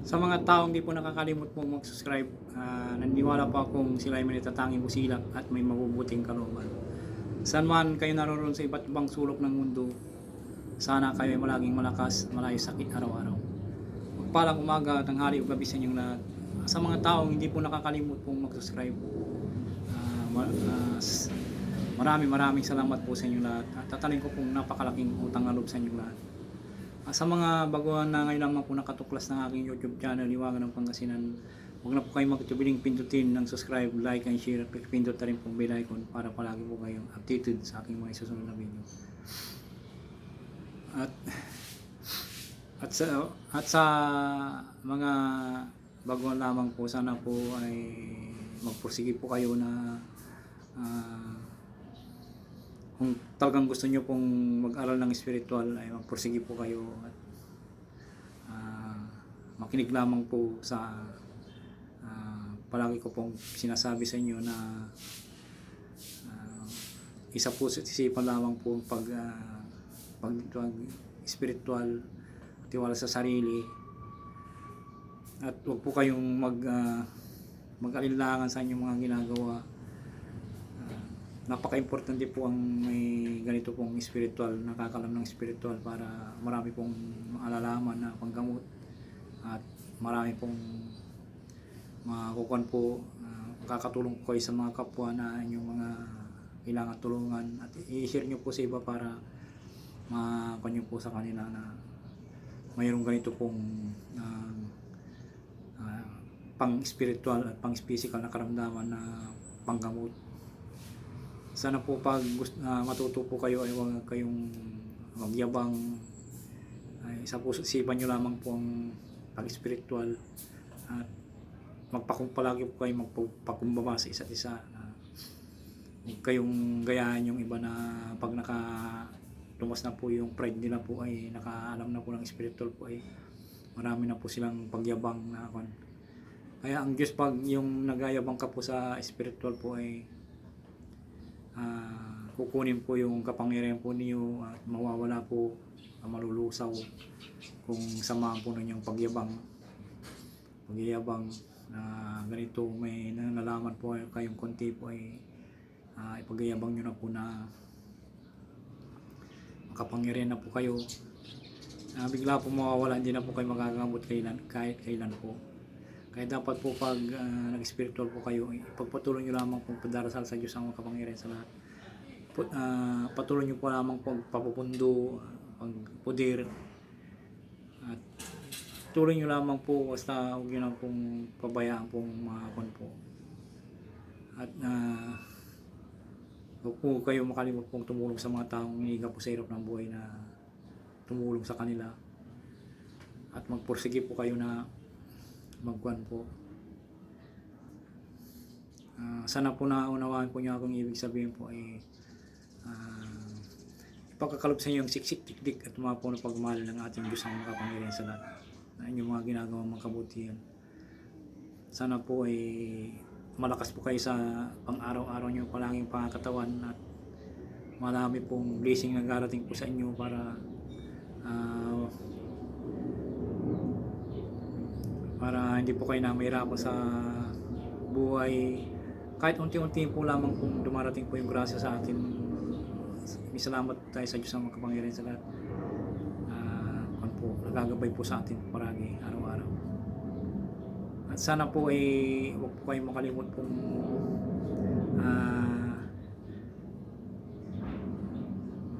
Sa mga taong di po nakakalimot pong mag-subscribe, ah, naniniwala po akong sila ay may natatanging busilak at may mabubuting kalooban. Saan man kayo naroon sa iba't ibang sulok ng mundo, sana kayo ay malaging malakas, malayo sakit araw-araw. Magpalang umaga, tanghali o gabi sa inyong lahat. Sa mga taong hindi po nakakalimot pong mag-subscribe, ah, ma- ah, maraming maraming salamat po sa inyong lahat. At tatalin ko pong napakalaking utang na loob sa inyong lahat. Ah, Sa mga baguhan na ngayon lamang po nakatuklas ng aking YouTube channel, Liwangan ng Pangasinan, huwag na po kayong magtubiling pindutin ng subscribe, like, and share, at pindot na rin pong bell icon para palagi po kayong updated sa aking mga isusunod na video. At at sa at sa mga baguhan lamang po sana po ay magpursige po kayo na ah, kung talagang gusto nyo pong mag-aral ng spiritual ay magpursige po kayo at ah, makinig lamang po sa ah, palagi ko pong sinasabi sa inyo na ah, isa po isipan lamang po pag, ah, pag, pag spiritual tiwala sa sarili. At huwag po kayong mag ah, mag-alinlangan sa inyong mga ginagawa napaka-importante po ang may ganito pong spiritual, nakakalam ng spiritual para marami pong maalalaman na panggamot at marami pong makukuhan po uh, kakatulong po kayo sa mga kapwa na inyong mga kailangan tulungan at i-share nyo po sa iba para makuha nyo po sa kanila na mayroong ganito pong ah, ah, pang spiritual at pang physical na karamdaman na panggamot sana po pag gusto, matuto po kayo ay huwag kayong magyabang ay sa puso isipan nyo lamang po ang pag spiritual at magpakumpalagi po kayo magpakumbaba sa isa't isa. Huwag kayong gayahan yung iba na pag naka tumas na po yung pride nila po ay nakaalam na po ng spiritual po ay marami na po silang pagyabang na kon kaya ang Diyos pag yung nagayabang ka po sa spiritual po ay ah, kukunin po yung kapangyarihan po niyo at mawawala po ang malulusaw kung samahan po ninyong pagyabang. Pagyabang na ganito may nalaman po kayong konti po ay uh, ipagyabang nyo na po na makapangyarihan na po kayo. Na bigla po mawawala hindi na po kayo magagamot kailan, kahit kailan po kaya dapat po pag ah, nag-spiritual po kayo, ipagpatuloy nyo lamang pong padarasal sa Diyos ang makapangyarihan sa lahat. Put, ah, patuloy nyo po lamang pong papupundo, pagpudir. At tuloy nyo lamang po basta huwag nyo lang pong pabayaan pong mga kon po. At uh, huwag po kayo makalimot pong tumulong sa mga taong hiniga po sa hirap ng buhay na tumulong sa kanila. At magpursige po kayo na magkuhan po. Ah, sana po naunawaan po niyo akong ibig sabihin po ay uh, ipagkakalob sa inyo yung siksik tikdik at mga po na pagmahal ng ating Diyos ang makapangyarihan sa lahat na inyong mga ginagawang mga kabutihan. Sana po ay malakas po kayo sa pang-araw-araw niyo palaging pangkatawan at marami pong blessing na darating po sa inyo para ah, para hindi po kayo na mahirapan sa buhay. Kahit unti-unti po lamang kung dumarating po yung grasya sa atin. May salamat tayo sa Diyos ang makapangyarihan sa lahat. Ah, uh, po, nagagabay po sa atin paragi araw-araw. At sana po ay huwag po kayong makalimot pong ah,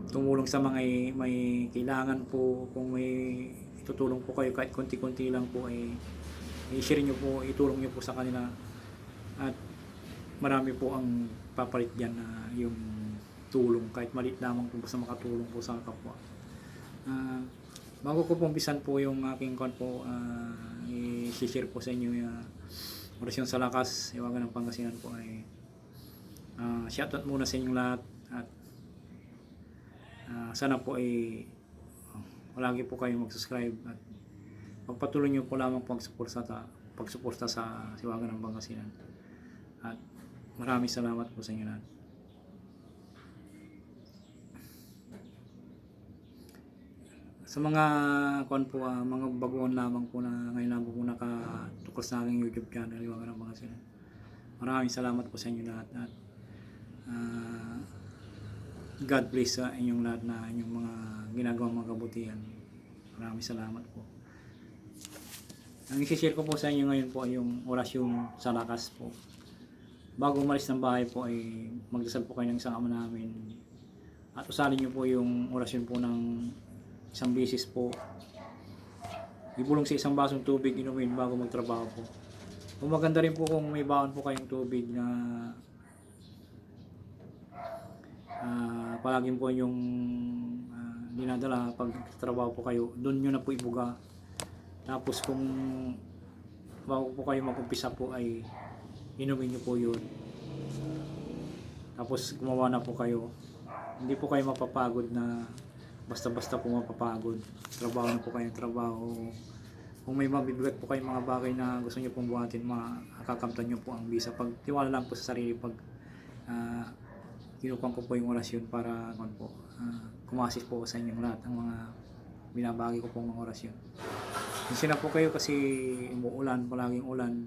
tumulong sa mga may kailangan po. Kung may itutulong po kayo kahit konti-konti lang po ay i-share nyo po, itulong nyo po sa kanila. At marami po ang papalit dyan na yung tulong kahit maliit lamang po basta makatulong po sa kapwa. Ah, bago ko bisan po yung aking kon po ah, i-share po sa inyo yung uh, orasyon sa lakas iwagan ng Pangasinan po ay uh, shoutout muna sa inyong lahat at ah, sana po ay uh, palagi po kayo mag-subscribe at pagpatuloy nyo po lamang pagsuporta sa pagsuporta sa Siwagan ng Pangasinan. At maraming salamat po sa inyo lahat. Sa mga kuan po, ah, mga baguhan lamang po na ngayon lang po nakatukos sa aking YouTube channel, mga mga sila. Maraming salamat po sa inyo lahat at ah, God bless sa inyong lahat na inyong mga ginagawang mga kabutihan. Maraming salamat po. Ang isi-share ko po sa inyo ngayon po ay yung orasyon sa lakas po. Bago umalis ng bahay po ay magdasal po kayo ng isang ama namin. At usalin niyo po yung orasyon po ng isang bisis po. Ibulong sa isang basong tubig inumin bago magtrabaho po. Kung maganda rin po kung may baon po kayong tubig na ah palaging po yung ah, dinadala pag trabaho po kayo, doon nyo na po ibuga. Tapos kung bago po kayo mag-umpisa po ay inumin nyo po yun. Tapos gumawa na po kayo. Hindi po kayo mapapagod na basta-basta po mapapagod. Trabaho na po kayo trabaho. Kung may mabibigat po kayong mga bagay na gusto nyo pong buhatin, makakamtan nyo po ang visa. Pag tiwala lang po sa sarili, pag uh, kinukuha ko po yung orasyon para ano po, ah, kumasis po sa inyong lahat ang mga binabagi ko pong mga orasyon. Kasi na po kayo kasi umuulan, palaging ulan,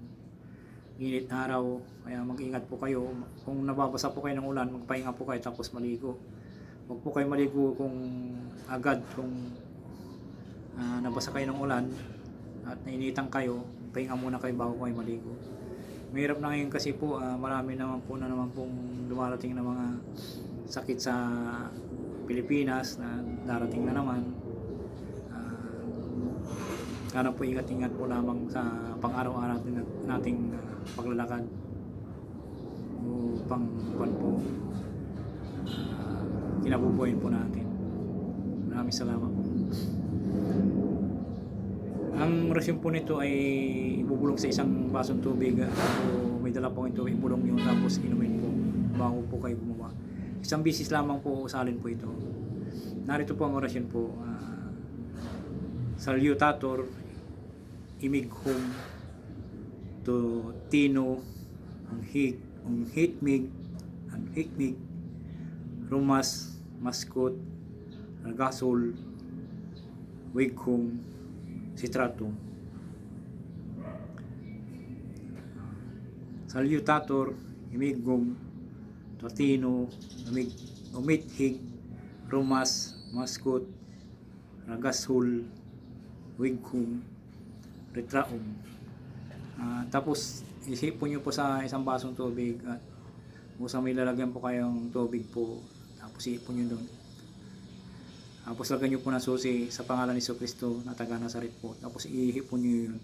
init na araw, kaya mag-ingat po kayo. Kung nababasa po kayo ng ulan, magpahinga po kayo tapos maligo. Huwag po kayo maligo kung agad, kung ah, nabasa kayo ng ulan at nainitan kayo, pahinga muna kayo bago kayo maligo. Mahirap na ngayon kasi po, ah, marami naman po na naman pong dumarating na mga sakit sa Pilipinas na darating na naman. Ah, sana po ingat-ingat po lamang sa pang-araw-araw natin, nating ah, paglalakad upang kwan po ah, kinabubuhayin po natin. Maraming salamat po. Ang rasyon po nito ay ibubulong sa isang basong tubig at o may dala po ito, ibulong nyo tapos inumin po bago po kayo gumawa. Isang bisis lamang po usalin po ito. Narito po ang orasyon po. Uh, Salutator imighum to Tino ang hig ang hitmig ang hikmig rumas maskot nagasol wighum sitratum salutator imighum Totino, umig, umithig, rumas, maskot, ragashul, wighum, retraum. Ah, tapos isipon nyo po sa isang basong tubig at usang may lalagyan po kayong tubig po. Tapos iipon nyo doon. Tapos lagyan nyo po ng susi sa pangalan ni Kristo na taga Nazaret po. Tapos ihipon nyo yun.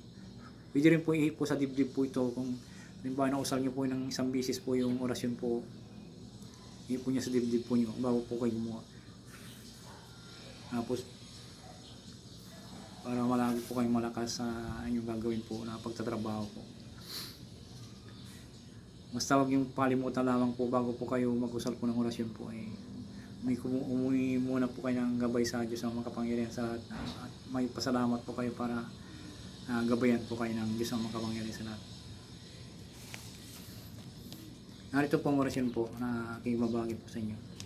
Pwede rin po ihip po sa dibdib po ito. Kung halimbawa nausal nyo po ng isang bisis po yung orasyon po ihipon nyo sa dibdib po nyo bago po kayo gumawa. Tapos para malagi po kayong malakas sa inyong gagawin po na pagtatrabaho po. Basta wag yung palimutan lamang po bago po kayo mag-usal po ng orasyon po ay may umuwi muna po kayo ng gabay sa Diyos ang makapangyarihan sa lahat at may pasalamat po kayo para uh, gabayan po kayo ng Diyos ang makapangyarihan sa lahat. Narito po ang orasyon po na aking babagi po sa inyo.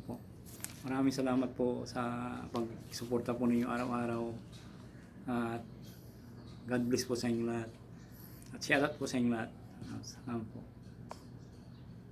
Po. Maraming salamat po sa pag-suporta po ninyo araw-araw. At God bless po sa inyo lahat. At shoutout po sa inyo lahat. Ah, Salamat po.